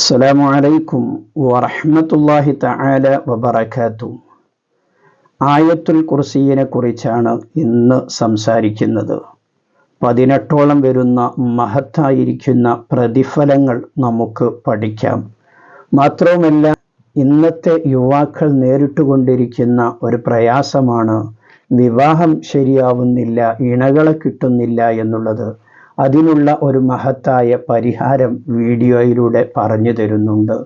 അസ്സലാമു അലൈക്കും വറഹ്മത്തുള്ളാഹി തആല വബറകാതു ആയത്തുൽ കുർസിയിനെ കുറിച്ചാണ് ഇന്ന് സംസാരിക്കുന്നത്. പതിനെട്ടോളം വരുന്ന മഹത്തായിരിക്കുന്ന പ്രതിഫലങ്ങൾ നമുക്ക് പഠിക്കാം. മാത്രവുമല്ല ഇന്നത്തെ യുവാക്കൾ നേരിട്ടുകൊണ്ടിരിക്കുന്ന ഒരു പ്രയാസമാണ് വിവാഹം ശരിയാവുന്നില്ല ഇണകളെ കിട്ടുന്നില്ല എന്നുള്ളത്. അതിനുള്ള ഒരു മഹത്തായ പരിഹാരം വീഡിയോയിലൂടെ പറഞ്ഞു തരുന്നുണ്ട്.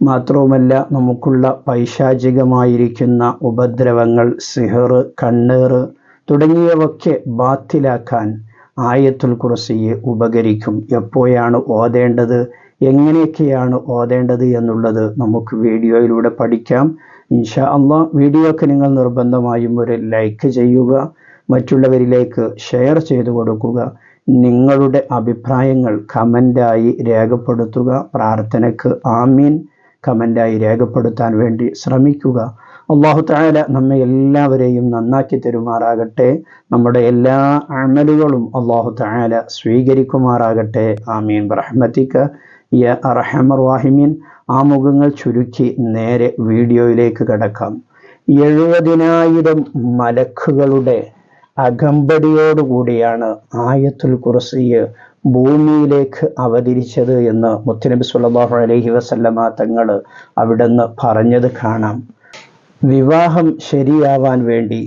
മാത്രവുമല്ല നമുക്കുള്ള പൈശാചികമായിരിക്കുന്ന ഉപദ്രവങ്ങൾ സിഹർ കണ്ണേറ് തുടങ്ങിയവയൊക്കെ ബാത്തിലാക്കാൻ ആയത്തുൽ കുറസിയെ ഉപകരിക്കും. എപ്പോഴാണ് ഓതേണ്ടത്? എങ്ങനെയൊക്കെയാണ് ഓതേണ്ടത് എന്നുള്ളത് നമുക്ക് വീഡിയോയിലൂടെ പഠിക്കാം. ഇൻഷാ അള്ളാ വീഡിയോക്ക് നിങ്ങൾ നിർബന്ധമായും ഒരു ലൈക്ക് ചെയ്യുക മറ്റുള്ളവരിലേക്ക് ഷെയർ ചെയ്തു കൊടുക്കുക. നിങ്ങളുടെ അഭിപ്രായങ്ങൾ കമന്റായി രേഖപ്പെടുത്തുക. പ്രാർത്ഥനയ്ക്ക് ആമീൻ. കമന്റായി രേഖപ്പെടുത്താൻ വേണ്ടി ശ്രമിക്കുക. അള്ളാഹു താല നമ്മെ എല്ലാവരെയും നന്നാക്കി തരുമാറാകട്ടെ. നമ്മുടെ എല്ലാ അമലുകളും അള്ളാഹു താല സ്വീകരിക്കുമാറാകട്ടെ. ആമീൻ. റഹ്മത്തിക്ക യ അറഹമർ വാഹിമീൻ ആമുഖങ്ങൾ മുഖങ്ങൾ ചുരുക്കി നേരെ വീഡിയോയിലേക്ക് കിടക്കാം. എഴുപതിനായിരം മലക്കുകളുടെ അകമ്പടിയോടുകൂടിയാണ് ആയത്തുൽ കുർസിയെ ഭൂമിയിലേക്ക് അവതരിച്ചത് എന്ന് മുത്തനബി സുല്ലാഹു അലഹി വസല്ലമ തങ്ങൾ അവിടുന്ന് പറഞ്ഞത് കാണാം. വിവാഹം ശരിയാവാൻ വേണ്ടി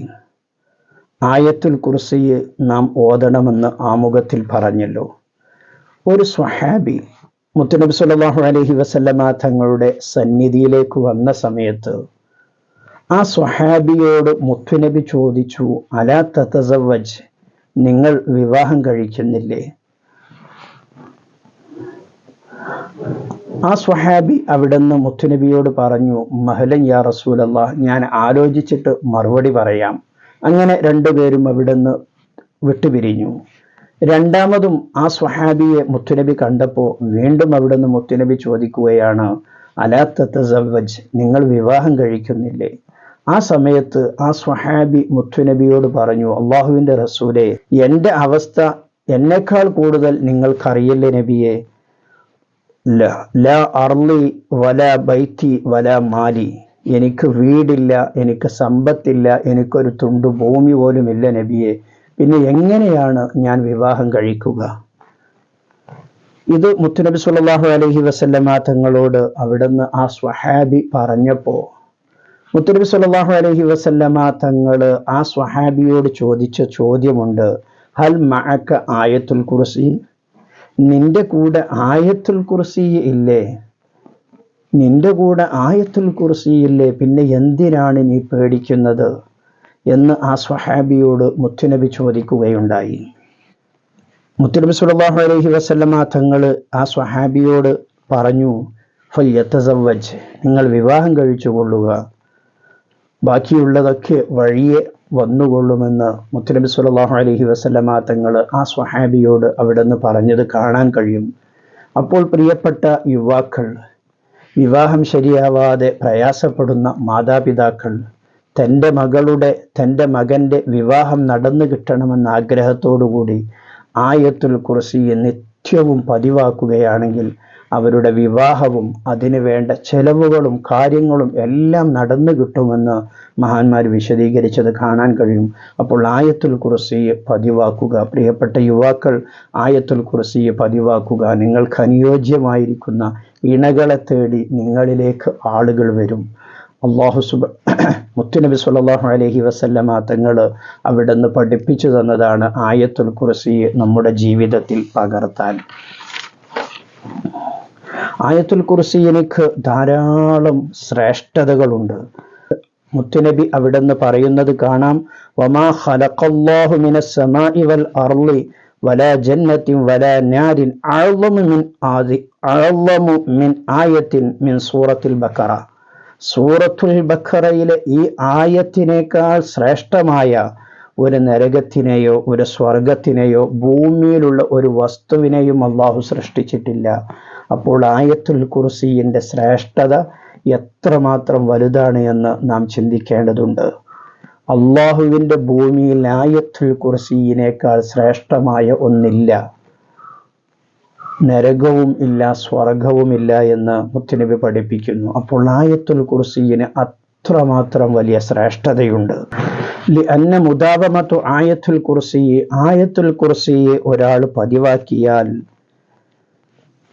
ആയത്തുൽ കുർസിയെ നാം ഓതണമെന്ന് ആമുഖത്തിൽ പറഞ്ഞല്ലോ. ഒരു സ്വഹാബി മുത്തനബി സുല്ലാഹു അലഹി വസല്ലമ തങ്ങളുടെ സന്നിധിയിലേക്ക് വന്ന സമയത്ത് ആ സ്വഹാബിയോട് മുത്തുനബി ചോദിച്ചു അലാ തത്തസവജ് നിങ്ങൾ വിവാഹം കഴിക്കുന്നില്ലേ? ആ സ്വഹാബി അവിടുന്ന് മുത്തുനബിയോട് പറഞ്ഞു മഹലൻ യാ റസൂലല്ല ഞാൻ ആലോചിച്ചിട്ട് മറുപടി പറയാം. അങ്ങനെ രണ്ടുപേരും അവിടുന്ന് വിട്ടുപിരിഞ്ഞു. രണ്ടാമതും ആ സ്വഹാബിയെ മുത്തുനബി കണ്ടപ്പോൾ വീണ്ടും അവിടുന്ന് മുത്തുനബി ചോദിക്കുകയാണ് അലാ തതസവജ് നിങ്ങൾ വിവാഹം കഴിക്കുന്നില്ലേ? ആ സമയത്ത് ആ സ്വഹാബി മുത്തുനബിയോട് പറഞ്ഞു അള്ളാഹുവിന്റെ റസൂലെ എന്റെ അവസ്ഥ എന്നെക്കാൾ കൂടുതൽ നിങ്ങൾക്കറിയില്ലേ നബിയെ? ല അർലി വല ബൈത്തി വല മാലി. എനിക്ക് വീടില്ല എനിക്ക് സമ്പത്തില്ല എനിക്കൊരു തുണ്ട് ഭൂമി പോലും ഇല്ല നബിയെ. പിന്നെ എങ്ങനെയാണ് ഞാൻ വിവാഹം കഴിക്കുക? ഇത് മുത്തുനബി സുല്ലാഹു അലഹി വസല്ലമ തങ്ങളോട് അവിടുന്ന് ആ സ്വഹാബി പറഞ്ഞപ്പോ മുത്തനബി സല്ലാഹു അലഹി വസല്ലമ തങ്ങൾ ആ സ്വഹാബിയോട് ചോദിച്ച ചോദ്യമുണ്ട് ഹൽ മഅക്ക ആയത്തുൽ കുർസി? നിന്റെ കൂടെ ആയത്തുൽ കുർസി ഇല്ലേ? നിന്റെ കൂടെ ആയത്തുൽ കുർസി ഇല്ലേ? പിന്നെ എന്തിനാണ് നീ പേടിക്കുന്നത്? എന്ന് ആ സ്വഹാബിയോട് മുത്തുനബി ചോദിക്കുകയുണ്ടായി. മുത്തുനബി സുലബാഹു അലൈഹി വസല്ലമ തങ്ങൾ ആ സ്വഹാബിയോട് പറഞ്ഞു ഫൽ യത്തസവജ് നിങ്ങൾ വിവാഹം കഴിച്ചു കൊള്ളുക. ബാക്കിയുള്ളതൊക്കെ വഴിയെ വന്നുകൊള്ളുമെന്ന് മുത്തനബി സുല്ലാഹു അലഹി വസ്ലമ തങ്ങൾ ആ സ്വഹാബിയോട് അവിടെ നിന്ന് പറഞ്ഞത് കാണാൻ കഴിയും. അപ്പോൾ പ്രിയപ്പെട്ട യുവാക്കൾ വിവാഹം ശരിയാവാതെ പ്രയാസപ്പെടുന്ന മാതാപിതാക്കൾ തന്റെ മകളുടെ തന്റെ മകന്റെ വിവാഹം നടന്നു കിട്ടണമെന്ന ആഗ്രഹത്തോടുകൂടി ആയത്തുൽ കുറിസിയെ നിത്യവും പതിവാക്കുകയാണെങ്കിൽ അവരുടെ വിവാഹവും അതിനു വേണ്ട ചെലവുകളും കാര്യങ്ങളും എല്ലാം നടന്നു കിട്ടുമെന്ന് മഹാന്മാർ വിശദീകരിച്ചത് കാണാൻ കഴിയും. അപ്പോൾ ആയത്തുൽ കുറസിയെ പതിവാക്കുക. പ്രിയപ്പെട്ട യുവാക്കൾ ആയത്തുൽ കുറസിയെ പതിവാക്കുക. നിങ്ങൾക്ക് അനുയോജ്യമായിരിക്കുന്ന ഇണകളെ തേടി നിങ്ങളിലേക്ക് ആളുകൾ വരും. അള്ളാഹു സുബ മുത്തുനബി സല്ലാഹു അലഹി വസല്ലമ തങ്ങൾ അവിടെ നിന്ന് പഠിപ്പിച്ചു തന്നതാണ് ആയത്തുൽ കുറസിയെ നമ്മുടെ ജീവിതത്തിൽ പകർത്താൻ. ആയത്തുൽ കുർസി എനിക്ക് ധാരാളം ശ്രേഷ്ഠതകളുണ്ട്. മുത്തുനബി അവിടുന്ന് പറയുന്നത് കാണാം വമാ ഖലഖല്ലാഹു മിന സമാഇ വൽ അർളി വലാ ജന്നത്തിൻ വലാ നാരിൻ അഅളമു മിൻ ആദി അഅളമു മിൻ ആയത്തിൻ മിൻ സൂറത്തുൽ ബഖറ. സൂറത്തുൽ ബഖറയിലെ ഈ ആയത്തിനേക്കാൾ ശ്രേഷ്ഠമായ ഒരു നരകത്തിനെയോ ഒരു സ്വർഗത്തിനെയോ ഭൂമിയിലുള്ള ഒരു വസ്തുവിനെയും അള്ളാഹു സൃഷ്ടിച്ചിട്ടില്ല. അപ്പോൾ ആയത്തുൽ കുർസിന്റെ ശ്രേഷ്ഠത എത്രമാത്രം വലുതാണ് എന്ന് നാം ചിന്തിക്കേണ്ടതുണ്ട്. അള്ളാഹുവിന്റെ ഭൂമിയിൽ ആയത്തുൽ കുർസിയിനേക്കാൾ ശ്രേഷ്ഠമായ ഒന്നില്ല. നരകവും ഇല്ല സ്വർഗവുമില്ല എന്ന് മുത്തുനബി പഠിപ്പിക്കുന്നു. അപ്പോൾ ആയത്തുൽ കുർസിയിന് അത്രമാത്രം വലിയ ശ്രേഷ്ഠതയുണ്ട്. അന്ന മുതാബമത്തു ആയത്തുൽ കുർസിയെ ആയത്തുൽ കുർസിയെ ഒരാൾ പതിവാക്കിയാൽ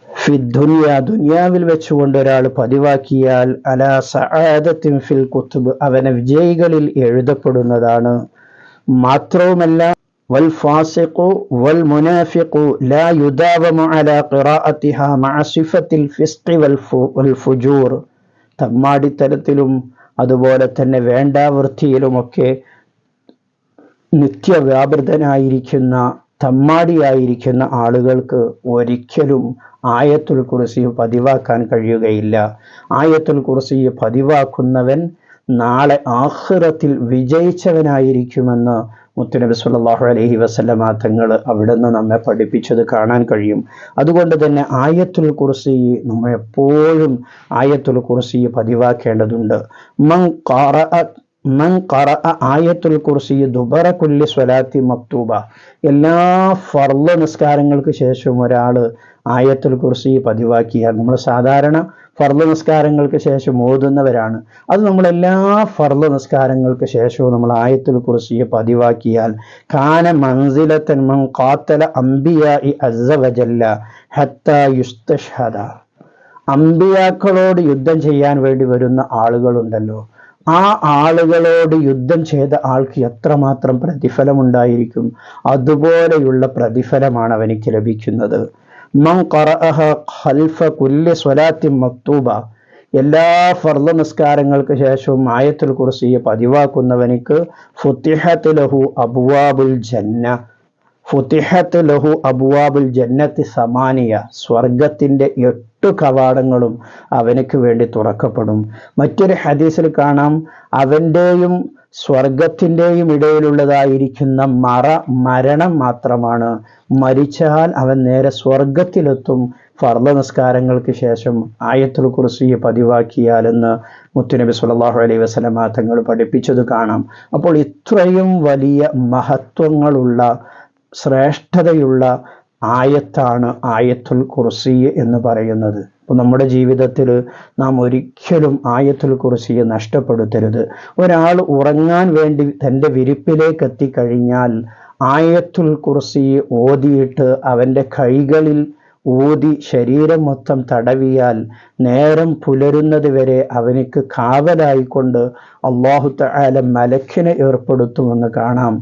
ഫിദ്ദുനിയ ദുനിയാവിൽ വെച്ചുകൊണ്ട് ഒരാൾ പതിവാക്കിയാൽ അലാ സഹാദത്തിൻ ഫിൽ കുത്തുബ് അവനെ വിജയികളിൽ എഴുതപ്പെടുന്നതാണ്. മാത്രവുമല്ല വൽ ഫാസിഖു വൽ മുനാഫിഖു ലാ യുദാവമു അലാ ഖിറാഅതിഹാ മഅ സിഫത്തിൽ ഫിസ്ഖി വൽ വൽ ഫുജൂർ. തമ്മാടിത്തരത്തിലും അതുപോലെ തന്നെ വേണ്ടാവൃത്തിയിലുമൊക്കെ നിത്യവ്യാപൃതനായിരിക്കുന്ന തമ്മാടിയായിരിക്കുന്ന ആളുകൾക്ക് ഒരിക്കലും ആയത്തുൽ കുറിസി പതിവാക്കാൻ കഴിയുകയില്ല. ആയത്തുൽ കുറിസി പതിവാക്കുന്നവൻ നാളെ ആഹ്റത്തിൽ വിജയിച്ചവനായിരിക്കുമെന്ന് മുത്തുനബി സല്ലല്ലാഹു അലൈഹി വസല്ലമ തങ്ങൾ അവിടുന്ന് നമ്മെ പഠിപ്പിച്ചത് കാണാൻ കഴിയും. അതുകൊണ്ട് തന്നെ ആയത്തുൽ കുർസി നമ്മൾ എപ്പോഴും ആയത്തുൽ കുർസി പതിവാക്കേണ്ടതുണ്ട്. മൻ ഖറഅ മൻ ഖറഅ ആയത്തുൽ കുർസി ദുബറ കുല്ലി സ്വലാത്തി മക്തൂബ. എല്ലാ ഫർൾ നിസ്കാരങ്ങൾക്ക് ശേഷം ഒരാൾ ആയത്തുൽ കുർസി പതിവാക്കിയാൽ നമ്മൾ സാധാരണ ഫർൾ നിസ്കാരങ്ങൾക്ക് ശേഷം ഓതുന്നവരാണ്. അത് നമ്മൾ എല്ലാ നിസ്കാരങ്ങൾക്ക് ശേഷവും നമ്മൾ ആയത്തുൽ കുർസിയെ പതിവാക്കിയാൽ കാന മൻസിലത്തൻ മൻ കാത്തല അംബിയാഇ ഇ അസവജല്ല ഹത്ത യുസ്തഷത അംബിയാക്കളോട് യുദ്ധം ചെയ്യാൻ വേണ്ടി വരുന്ന ആളുകളുണ്ടല്ലോ. ആ ആളുകളോട് യുദ്ധം ചെയ്ത ആൾക്ക് എത്രമാത്രം പ്രതിഫലമുണ്ടായിരിക്കും? അതുപോലെയുള്ള പ്രതിഫലമാണ് അവനിക്ക് ലഭിക്കുന്നത്. മക്തൂബ. എല്ലാ ഫർദ നിസ്കാരങ്ങൾക്ക് ശേഷവും ആയത്തുൽ കുർസിയെ പതിവാക്കുന്നവനിക്ക് ഫുത്തിഹത്ത് ലഹു അബുവാബുൽ ജന്ന. ഫുത്തിഹത്ത് ലഹു അബുവാബുൽ ജന്നത്തി സമാനിയ. സ്വർഗത്തിന്റെ എട്ട് കവാടങ്ങളും അവനക്ക് വേണ്ടി തുറക്കപ്പെടും. മറ്റൊരു ഹദീസിൽ കാണാം അവന്റെയും സ്വർഗത്തിന്റെയും ഇടയിലുള്ളതായിരിക്കുന്ന മറ മരണം മാത്രമാണ്. മരിച്ചാൽ അവൻ നേരെ സ്വർഗത്തിലെത്തും ഫർദ നിസ്കാരങ്ങൾക്ക് ശേഷം ആയത്തുൽ കുറിസിയെ പതിവാക്കിയാലെന്ന് മുത്തുനബി സുല്ലാഹു അലൈഹി വസല്ലമ തങ്ങൾ പഠിപ്പിച്ചത് കാണാം. അപ്പോൾ ഇത്രയും വലിയ മഹത്വങ്ങളുള്ള ശ്രേഷ്ഠതയുള്ള ആയത്താണ് ആയത്തുൽ കുർസി എന്ന് പറയുന്നത്. അപ്പോൾ നമ്മുടെ ജീവിതത്തിൽ നാം ഒരിക്കലും ആയത്തുൽ കുർസിയെ നഷ്ടപ്പെടുത്തരുത്. ഒരാൾ ഉറങ്ങാൻ വേണ്ടി തന്റെ വിരിപ്പിലേക്ക് എത്തിക്കഴിഞ്ഞാൽ ആയത്തുൽ കുർസി ഓതിയിട്ട് അവന്റെ കൈകളിൽ ഊതി ശരീരം മൊത്തം തടവിയാൽ നേരം പുലരുന്നത് വരെ അവനിക്ക് കാവലായിക്കൊണ്ട് അള്ളാഹു തആല മലക്കിനെ ഏർപ്പെടുത്തുമെന്ന് കാണാം.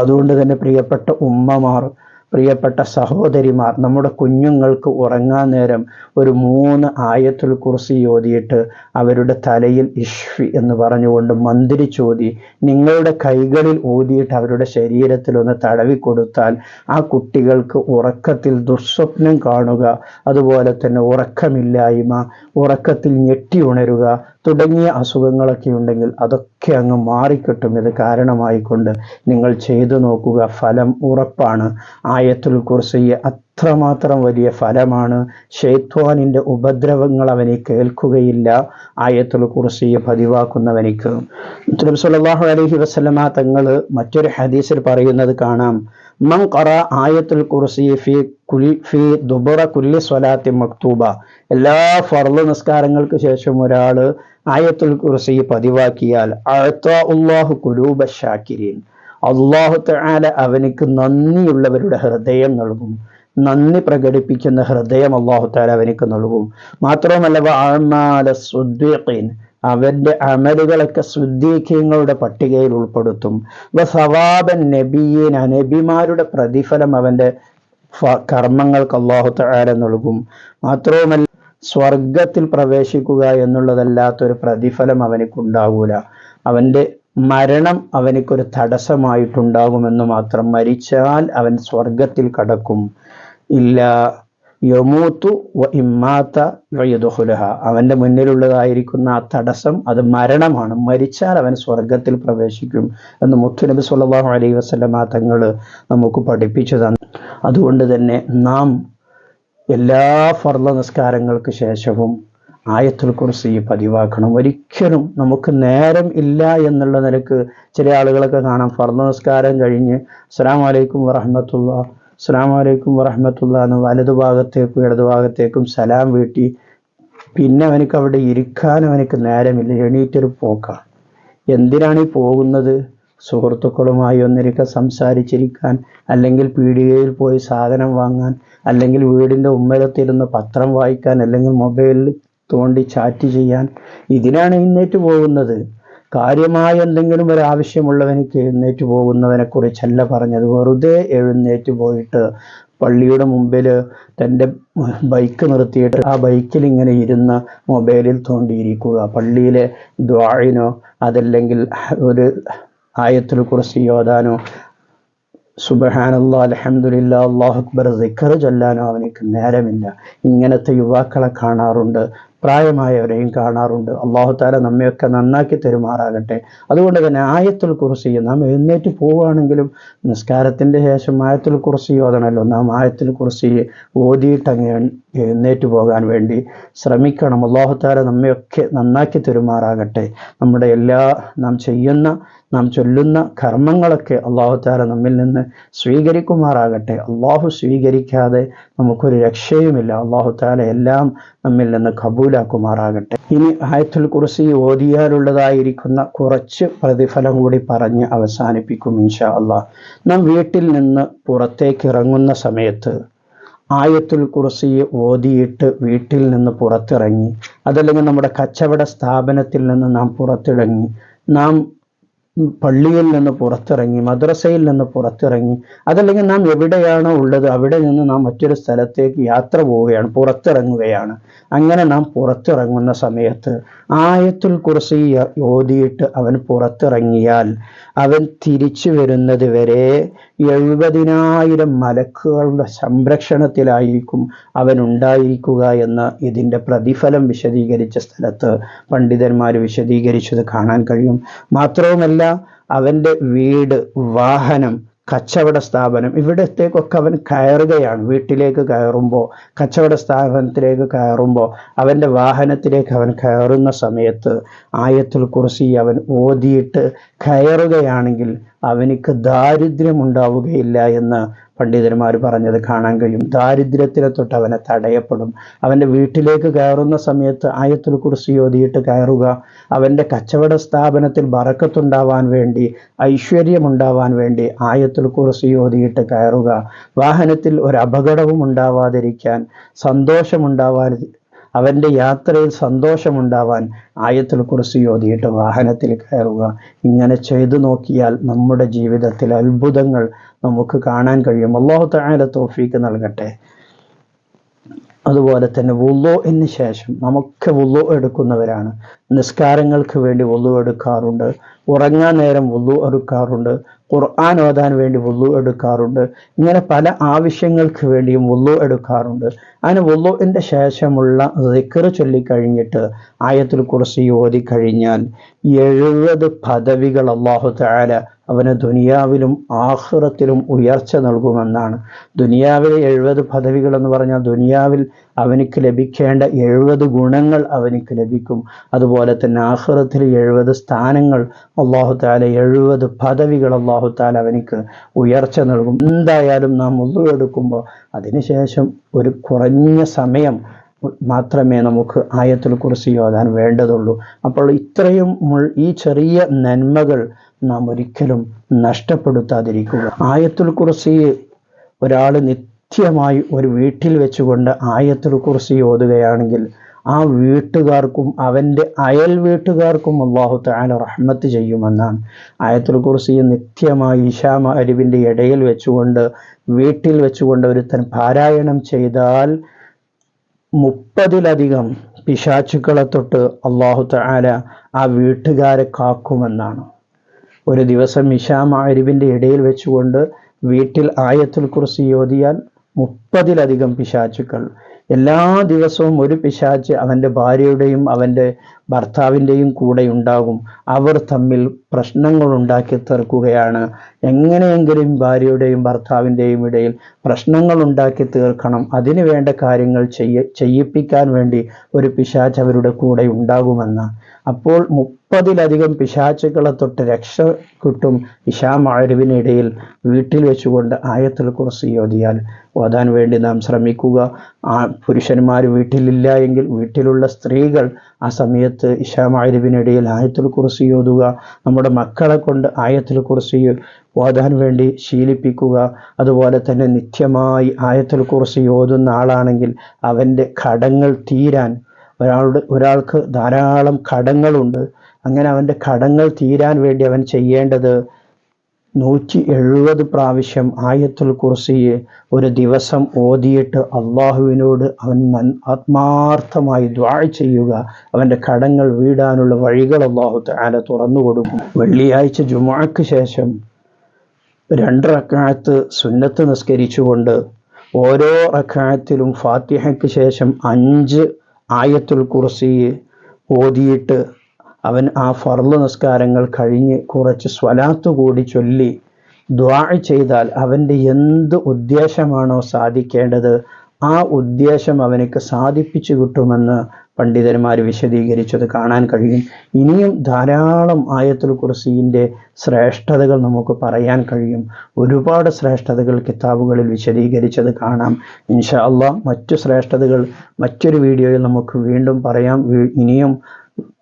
അതുകൊണ്ട് തന്നെ പ്രിയപ്പെട്ട ഉമ്മമാർ പ്രിയപ്പെട്ട സഹോദരിമാർ നമ്മുടെ കുഞ്ഞുങ്ങൾക്ക് ഉറങ്ങാൻ നേരം ഒരു മൂന്ന് ആയത്തുൽ കുറിച്ച് ഓതിയിട്ട് അവരുടെ തലയിൽ ഇഷ്ഫി എന്ന് പറഞ്ഞുകൊണ്ട് മന്ത്രി ചോദി നിങ്ങളുടെ കൈകളിൽ ഓതിയിട്ട് അവരുടെ ശരീരത്തിൽ ഒന്ന് തടവി കൊടുത്താൽ ആ കുട്ടികൾക്ക് ഉറക്കത്തിൽ ദുസ്വപ്നം കാണുക അതുപോലെ തന്നെ ഉറക്കമില്ലായ്മ ഉറക്കത്തിൽ ഞെട്ടി ഉണരുക തുടങ്ങിയ അസുഖങ്ങളൊക്കെ ഉണ്ടെങ്കിൽ അതൊക്കെ അങ്ങ് മാറിക്കിട്ടും. ഇത് കാരണമായിക്കൊണ്ട് നിങ്ങൾ ചെയ്തു നോക്കുക. ഫലം ഉറപ്പാണ്. ആയത്തുൽ കുർസിയെ അത്രമാത്രം വലിയ ഫലമാണ്. ഷെയ്ത്വാനിന്റെ ഉപദ്രവങ്ങൾ അവനെ കേൾക്കുകയില്ല. ആയത്തുൽ കുർസിയെ പതിവാക്കുന്നവനിക്ക്. നബി സല്ലല്ലാഹു അലൈഹി വസല്ലമ തങ്ങൾ മറ്റൊരു ഹദീസിൽ പറയുന്നത് കാണാം. മൻ ഖറ ആയത്തുൽ കുർസി ഫി കുൽ ഫി ദുബറ കുല്ലി സ്വലാത്തി മക്തൂബ. എല്ലാ ഫർൾ നിസ്കാരങ്ങൾക്ക് ശേഷം ഒരാൾ ആയത്തുൽ കുർസി പതിവാക്കിയാൽ അള്ളാഹു കുലൂബ ഷാക്കിരീൻ. അള്ളാഹു തആല അവനിക്ക് നന്ദിയുള്ളവരുടെ ഹൃദയം നൽകും. നന്ദി പ്രകടിപ്പിക്കുന്ന ഹൃദയം അള്ളാഹു താല അവനിക്ക് നൽകും. മാത്രവുമല്ല അവന്റെ അമലുകളൊക്കെ സുദ്ദീഖ്യങ്ങളുടെ പട്ടികയിൽ ഉൾപ്പെടുത്തും. സവാബൻ നബിയീന നബിമാരുടെ പ്രതിഫലം അവന്റെ കർമ്മങ്ങൾക്ക് അള്ളാഹു തആല നൽകും. മാത്രവുമല്ല സ്വർഗത്തിൽ പ്രവേശിക്കുക എന്നുള്ളതല്ലാത്തൊരു പ്രതിഫലം അവനിക്കുണ്ടാകൂല അവന്റെ മരണം അവനിക്കൊരു തടസ്സമായിട്ടുണ്ടാകുമെന്ന് മാത്രം മരിച്ചാൽ അവൻ സ്വർഗത്തിൽ കടക്കും. ഇല്ല യമൂത്തു ഇമ്മാത്ത യുദുഹുലഹ അവന്റെ മുന്നിലുള്ളതായിരിക്കുന്ന ആ തടസ്സം അത് മരണമാണ്. മരിച്ചാൽ അവൻ സ്വർഗത്തിൽ പ്രവേശിക്കും എന്ന് മുത്തുനബി സുല്ലാഹു അലൈഹി വസല്ലമ തങ്ങൾ നമുക്ക് പഠിപ്പിച്ചു തന്നു. അതുകൊണ്ട് തന്നെ നാം എല്ലാ ഫർദ നിസ്കാരങ്ങൾക്ക് ശേഷവും ആയത്തുൽ ഈ പതിവാക്കണം. ഒരിക്കലും നമുക്ക് നേരം ഇല്ല എന്നുള്ള നിലയ്ക്ക് ചില ആളുകളൊക്കെ കാണാം. ഫർദ നിസ്കാരം കഴിഞ്ഞ് അസ്സലാമു വലൈക്കും വറഹ്മത്തുള്ളാ അസ്സാം വലൈക്കും വലതു ഭാഗത്തേക്കും വലതുഭാഗത്തേക്കും ഇടതുഭാഗത്തേക്കും സലാം വീട്ടി. പിന്നെ അവനക്ക് അവിടെ ഇരിക്കാൻ അവനക്ക് നേരമില്ല. എണീറ്റൊരു പോക്കാണ് എന്തിനാണ് ഈ പോകുന്നത്? സുഹൃത്തുക്കളുമായി ഒന്നിരിക്കെ സംസാരിച്ചിരിക്കാൻ അല്ലെങ്കിൽ പീടികയിൽ പോയി സാധനം വാങ്ങാൻ അല്ലെങ്കിൽ വീടിന്റെ ഉമ്മരത്തിരുന്ന് പത്രം വായിക്കാൻ അല്ലെങ്കിൽ മൊബൈലിൽ തോണ്ടി ചാറ്റ് ചെയ്യാൻ. ഇതിനാണ് എഴുന്നേറ്റ് പോകുന്നത്. കാര്യമായ എന്തെങ്കിലും ഒരു ആവശ്യമുള്ളവനിക്ക് എഴുന്നേറ്റ് പോകുന്നവനെ കുറിച്ചല്ല പറഞ്ഞത്. വെറുതെ എഴുന്നേറ്റ് പോയിട്ട് പള്ളിയുടെ മുമ്പിൽ തന്റെ ബൈക്ക് നിർത്തിയിട്ട് ആ ബൈക്കിൽ ഇങ്ങനെ ഇരുന്ന് മൊബൈലിൽ തോണ്ടിയിരിക്കുക. പള്ളിയിലെ ദ്വാഴിനോ അതല്ലെങ്കിൽ ഒരു ആയത്തിൽ കുറിച്ച് യോദാനോ സുബഹാനല്ലാ അലഹമുല്ല അള്ളാഹു അക്ബർ ദിക്കർ ചൊല്ലാനോ അവനക്ക് നേരമില്ല. ഇങ്ങനത്തെ യുവാക്കളെ കാണാറുണ്ട്. പ്രായമായവരെയും കാണാറുണ്ട്. അള്ളാഹു താല നമ്മയൊക്കെ നന്നാക്കി തരുമാറാകട്ടെ. അതുകൊണ്ട് തന്നെ ആയത്തുൽ കുറിസി നാം എഴുന്നേറ്റ് പോവുകയാണെങ്കിലും നിസ്കാരത്തിന്റെ ശേഷം ആയത്തുൽ കുറിസി ഓതണമല്ലോ നാം ആയത്തുൽ കുറിസി ഓതിയിട്ടങ്ങ് എഴുന്നേറ്റ് പോകാൻ വേണ്ടി ശ്രമിക്കണം. അള്ളാഹു താല നമ്മയൊക്കെ നന്നാക്കി തരുമാറാകട്ടെ. നമ്മുടെ എല്ലാ നാം ചെയ്യുന്ന നാം ചൊല്ലുന്ന കർമ്മങ്ങളൊക്കെ അള്ളാഹു താല നമ്മിൽ നിന്ന് സ്വീകരിക്കുമാറാകട്ടെ. അള്ളാഹു സ്വീകരിക്കാതെ നമുക്കൊരു രക്ഷയുമില്ല. അള്ളാഹു താല എല്ലാം നമ്മിൽ നിന്ന് കബൂലാക്കുമാറാകട്ടെ. ഇനി ആയത്തുൽ കുറിസി ഓതിയാലുള്ളതായിരിക്കുന്ന കുറച്ച് പ്രതിഫലം കൂടി പറഞ്ഞ് അവസാനിപ്പിക്കും ഇൻഷാ അള്ളാഹ് നാം വീട്ടിൽ നിന്ന് പുറത്തേക്ക് ഇറങ്ങുന്ന സമയത്ത് ആയത്തുൽ കുറിസി ഓതിയിട്ട് വീട്ടിൽ നിന്ന് പുറത്തിറങ്ങി അതല്ലെങ്കിൽ നമ്മുടെ കച്ചവട സ്ഥാപനത്തിൽ നിന്ന് നാം പുറത്തിറങ്ങി നാം പള്ളിയിൽ നിന്ന് പുറത്തിറങ്ങി മദ്രസയിൽ നിന്ന് പുറത്തിറങ്ങി അതല്ലെങ്കിൽ നാം എവിടെയാണോ ഉള്ളത് അവിടെ നിന്ന് നാം മറ്റൊരു സ്ഥലത്തേക്ക് യാത്ര പോവുകയാണ് പുറത്തിറങ്ങുകയാണ്. അങ്ങനെ നാം പുറത്തിറങ്ങുന്ന സമയത്ത് ആയത്തുൽ കുറിസി ഓതിയിട്ട് അവൻ പുറത്തിറങ്ങിയാൽ അവൻ തിരിച്ചു വരുന്നത് വരെ എഴുപതിനായിരം മലക്കുകളുടെ സംരക്ഷണത്തിലായിരിക്കും അവൻ ഉണ്ടായിരിക്കുക എന്ന് ഇതിന്റെ പ്രതിഫലം വിശദീകരിച്ച സ്ഥലത്ത് പണ്ഡിതന്മാർ വിശദീകരിച്ചത് കാണാൻ കഴിയും. മാത്രവുമല്ല അവന്റെ വീട് വാഹനം കച്ചവട സ്ഥാപനം. ഇവിടത്തേക്കൊക്കെ അവൻ കയറുകയാണ്. വീട്ടിലേക്ക് കയറുമ്പോൾ കച്ചവട സ്ഥാപനത്തിലേക്ക് കയറുമ്പോൾ അവന്റെ വാഹനത്തിലേക്ക് അവൻ കയറുന്ന സമയത്ത് ആയത്തിൽ കുറിച്ച് അവൻ ഓതിയിട്ട് കയറുകയാണെങ്കിൽ അവനിക്ക് ദാരിദ്ര്യം ഉണ്ടാവുകയില്ല എന്ന് പണ്ഡിതന്മാർ പറഞ്ഞത് കാണാൻ കഴിയും. ദാരിദ്ര്യത്തിലെ തൊട്ട് അവനെ തടയപ്പെടും. അവന്റെ വീട്ടിലേക്ക് കയറുന്ന സമയത്ത് ആയത്തിൽ കുറിച്ച് ഓതിയിട്ട് കയറുക. അവന്റെ കച്ചവട സ്ഥാപനത്തിൽ ബറക്കത്തുണ്ടാവാൻ വേണ്ടി ഐശ്വര്യമുണ്ടാവാൻ വേണ്ടി ആയത്തിൽ കുറിസി ഓതിയിട്ട് കയറുക. വാഹനത്തിൽ ഒരു അപകടവും ഉണ്ടാവാതിരിക്കാൻ സന്തോഷമുണ്ടാവാൻ അവന്റെ യാത്രയിൽ സന്തോഷമുണ്ടാവാൻ ആയത്തിൽ കുറിച്ച് ഓതിയിട്ട് വാഹനത്തിൽ കയറുക. ഇങ്ങനെ ചെയ്തു നോക്കിയാൽ നമ്മുടെ ജീവിതത്തിൽ അത്ഭുതങ്ങൾ നമുക്ക് കാണാൻ കഴിയും. അള്ളാഹു താഴെ തോഫീക്ക് നൽകട്ടെ. അതുപോലെ തന്നെ വുള്ളോന് ശേഷം നമുക്ക് വുള്ളു എടുക്കുന്നവരാണ്. നിസ്കാരങ്ങൾക്ക് വേണ്ടി വുള്ളു എടുക്കാറുണ്ട്. ഉറങ്ങാൻ നേരം വുള്ളു എടുക്കാറുണ്ട്. ഖുർആൻ ഓതാൻ വേണ്ടി വുള്ളു എടുക്കാറുണ്ട്. ഇങ്ങനെ പല ആവശ്യങ്ങൾക്ക് വേണ്ടിയും വുള്ളു എടുക്കാറുണ്ട്. അതിന് വുള്ളുവിന്റെ ശേഷമുള്ള റിക്കർ ചൊല്ലിക്കഴിഞ്ഞിട്ട് ആയത്തിൽ കുറിച്ച് ഓതി കഴിഞ്ഞാൽ എഴുപത് പദവികൾ അള്ളാഹു താല അവന് ദുനിയാവിലും ആഹ്റത്തിലും ഉയർച്ച നൽകുമെന്നാണ്. ദുനിയാവിലെ എഴുപത് പദവികൾ എന്ന് പറഞ്ഞാൽ ദുനിയാവിൽ അവനിക്ക് ലഭിക്കേണ്ട എഴുപത് ഗുണങ്ങൾ അവനിക്ക് ലഭിക്കും. അതുപോലെ തന്നെ ആഹ്റത്തിൽ എഴുപത് സ്ഥാനങ്ങൾ അള്ളാഹു താല എഴുപത് പദവികൾ അള്ളാഹു താല അവനിക്ക് ഉയർച്ച നൽകും. എന്തായാലും നാം ഉള്ളുവെടുക്കുമ്പോൾ അതിനുശേഷം ഒരു കുറഞ്ഞ സമയം മാത്രമേ നമുക്ക് ആയത്തിൽ കുറിച്ച് ഓതാൻ വേണ്ടതുള്ളൂ. അപ്പോൾ ഇത്രയും ഈ ചെറിയ നന്മകൾ നാം ഒരിക്കലും നഷ്ടപ്പെടുത്താതിരിക്കുക. ആയത്തുൽ കുറിച്ച് ഒരാൾ നിത്യമായി ഒരു വീട്ടിൽ വെച്ചുകൊണ്ട് ആയത്തുൽ കുറിസി ഓതുകയാണെങ്കിൽ ആ വീട്ടുകാർക്കും അവന്റെ അയൽ വീട്ടുകാർക്കും അള്ളാഹു താല റഹ്മത്ത് ചെയ്യുമെന്നാണ്. ആയത്തുൽ കുറിസി നിത്യമായി ഇഷാമ അരിവിന്റെ ഇടയിൽ വെച്ചുകൊണ്ട് വീട്ടിൽ വെച്ചുകൊണ്ട് ഒരുത്തൻ പാരായണം ചെയ്താൽ മുപ്പതിലധികം പിശാച്ചുക്കളെ തൊട്ട് അള്ളാഹു താല ആ വീട്ടുകാരെ കാക്കുമെന്നാണ്. ഒരു ദിവസം ഇഷാമ അരിവിന്റെ ഇടയിൽ വെച്ചുകൊണ്ട് വീട്ടിൽ ആയത്തുൽ കുറിച്ച് യോതിയാൽ മുപ്പതിലധികം പിശാചുക്കൾ. എല്ലാ ദിവസവും ഒരു പിശാച്ച് അവന്റെ ഭാര്യയുടെയും അവന്റെ ഭർത്താവിന്റെയും കൂടെ ഉണ്ടാകും. അവർ തമ്മിൽ പ്രശ്നങ്ങൾ ഉണ്ടാക്കി തീർക്കുകയാണ്. എങ്ങനെയെങ്കിലും ഭാര്യയുടെയും ഭർത്താവിന്റെയും ഇടയിൽ പ്രശ്നങ്ങൾ ഉണ്ടാക്കി തീർക്കണം. അതിനു വേണ്ട കാര്യങ്ങൾ ചെയ്യ ചെയ്യിപ്പിക്കാൻ വേണ്ടി ഒരു പിശാച്ച് അവരുടെ കൂടെ ഉണ്ടാകുമെന്ന്. അപ്പോൾ മുപ്പതിലധികം പിശാച്ചുകളെ തൊട്ട് രക്ഷ കിട്ടും ഇഷാം വീട്ടിൽ വെച്ചുകൊണ്ട് ആയത്തിൽ കുറിച്ച് യോധിയാൽ ഓതാൻ വേണ്ടി നാം ശ്രമിക്കുക. ആ പുരുഷന്മാർ വീട്ടിലില്ല എങ്കിൽ വീട്ടിലുള്ള സ്ത്രീകൾ ആ സമയത്ത് ഇഷാമായിരുവിനിടയിൽ ആയത്തിൽ കുറിച്ച് ഓതുക നമ്മുടെ മക്കളെ കൊണ്ട് ആയത്തിൽ കുറിച്ച് ഓതാൻ വേണ്ടി ശീലിപ്പിക്കുക അതുപോലെ തന്നെ നിത്യമായി ആയത്തിൽ കുറിച്ച് ഓതുന്ന ആളാണെങ്കിൽ അവന്റെ കടങ്ങൾ തീരാൻ ഒരാളുടെ ഒരാൾക്ക് ധാരാളം കടങ്ങളുണ്ട്. അങ്ങനെ അവന്റെ കടങ്ങൾ തീരാൻ വേണ്ടി അവൻ ചെയ്യേണ്ടത് നൂറ്റി എഴുപത് പ്രാവശ്യം ആയത്തുൽ കുർസിയെ ഒരു ദിവസം ഓതിയിട്ട് അള്ളാഹുവിനോട് അവൻ ആത്മാർത്ഥമായി ദ്വാ ചെയ്യുക അവന്റെ കടങ്ങൾ വീടാനുള്ള വഴികൾ അള്ളാഹു താല തുറന്നു കൊടുക്കും. വെള്ളിയാഴ്ച ജുമാക്ക് ശേഷം രണ്ട് റക്കായത്ത് സുന്നത്ത് നിസ്കരിച്ചുകൊണ്ട് ഓരോ റക്കാലത്തിലും ഫാത്തിഹയ്ക്ക് ശേഷം അഞ്ച് ആയത്തുൽ കുർസിയെ ഓതിയിട്ട് അവൻ ആ ഫർൾ നിസ്കാരങ്ങൾ കഴിഞ്ഞ് കുറച്ച് സ്വലാത്ത് കൂടി ചൊല്ലി ദ്വാ ചെയ്താൽ അവന്റെ എന്ത് ഉദ്ദേശമാണോ സാധിക്കേണ്ടത് ആ ഉദ്ദേശം അവനക്ക് സാധിപ്പിച്ചു കിട്ടുമെന്ന് പണ്ഡിതന്മാർ വിശദീകരിച്ചത് കാണാൻ കഴിയും. ഇനിയും ധാരാളം ആയത്തുൽ കുർസീന്റെ ശ്രേഷ്ഠതകൾ നമുക്ക് പറയാൻ കഴിയും. ഒരുപാട് ശ്രേഷ്ഠതകൾ കിതാബുകളിൽ വിശദീകരിച്ചത് കാണാം. ഇൻഷാ അള്ളാഹ് മറ്റു ശ്രേഷ്ഠതകൾ മറ്റൊരു വീഡിയോയിൽ നമുക്ക് വീണ്ടും പറയാം. ഇനിയും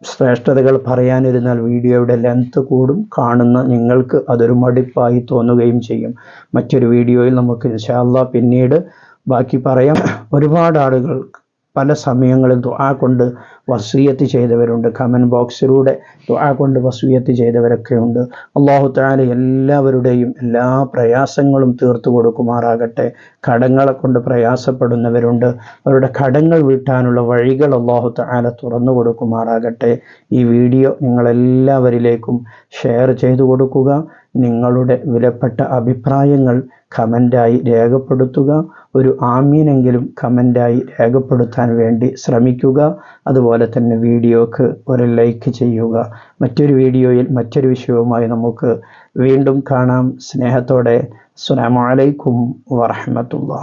ശ്രേഷ്ഠതകൾ പറയാനിരുന്നാൽ വീഡിയോയുടെ ലെങ്ത് കൂടും. കാണുന്ന നിങ്ങൾക്ക് അതൊരു മടുപ്പായി തോന്നുകയും ചെയ്യും. മറ്റൊരു വീഡിയോയിൽ നമുക്ക് ഇൻഷാല്ല പിന്നീട് ബാക്കി പറയാം. ഒരുപാട് ആളുകൾ പല സമയങ്ങളിൽ ദുആ കൊണ്ട് വസീയത്ത് ചെയ്തവരുണ്ട്. കമന്റ് ബോക്സിലൂടെ ദുആ കൊണ്ട് വസീയത്ത് ചെയ്തവരൊക്കെ ഉണ്ട് അള്ളാഹു താല എല്ലാവരുടെയും എല്ലാ പ്രയാസങ്ങളും തീർത്തു കൊടുക്കുമാറാകട്ടെ. കടങ്ങളെ കൊണ്ട് പ്രയാസപ്പെടുന്നവരുണ്ട്. അവരുടെ കടങ്ങൾ വീട്ടാനുള്ള വഴികൾ അള്ളാഹു താല തുറന്നു കൊടുക്കുമാറാകട്ടെ. ഈ വീഡിയോ നിങ്ങളെല്ലാവരിലേക്കും ഷെയർ ചെയ്തു കൊടുക്കുക. നിങ്ങളുടെ വിലപ്പെട്ട അഭിപ്രായങ്ങൾ കമന്റായി രേഖപ്പെടുത്തുക. ഒരു ആമീനെങ്കിലും കമന്റായി രേഖപ്പെടുത്താൻ വേണ്ടി ശ്രമിക്കുക. അതുപോലെ തന്നെ വീഡിയോക്ക് ഒരു ലൈക്ക് ചെയ്യുക. മറ്റൊരു വീഡിയോയിൽ മറ്റൊരു വിഷയവുമായി നമുക്ക് വീണ്ടും കാണാം. സ്നേഹത്തോടെ. അസ്സലാമു അലൈക്കും വറഹമത്തുള്ള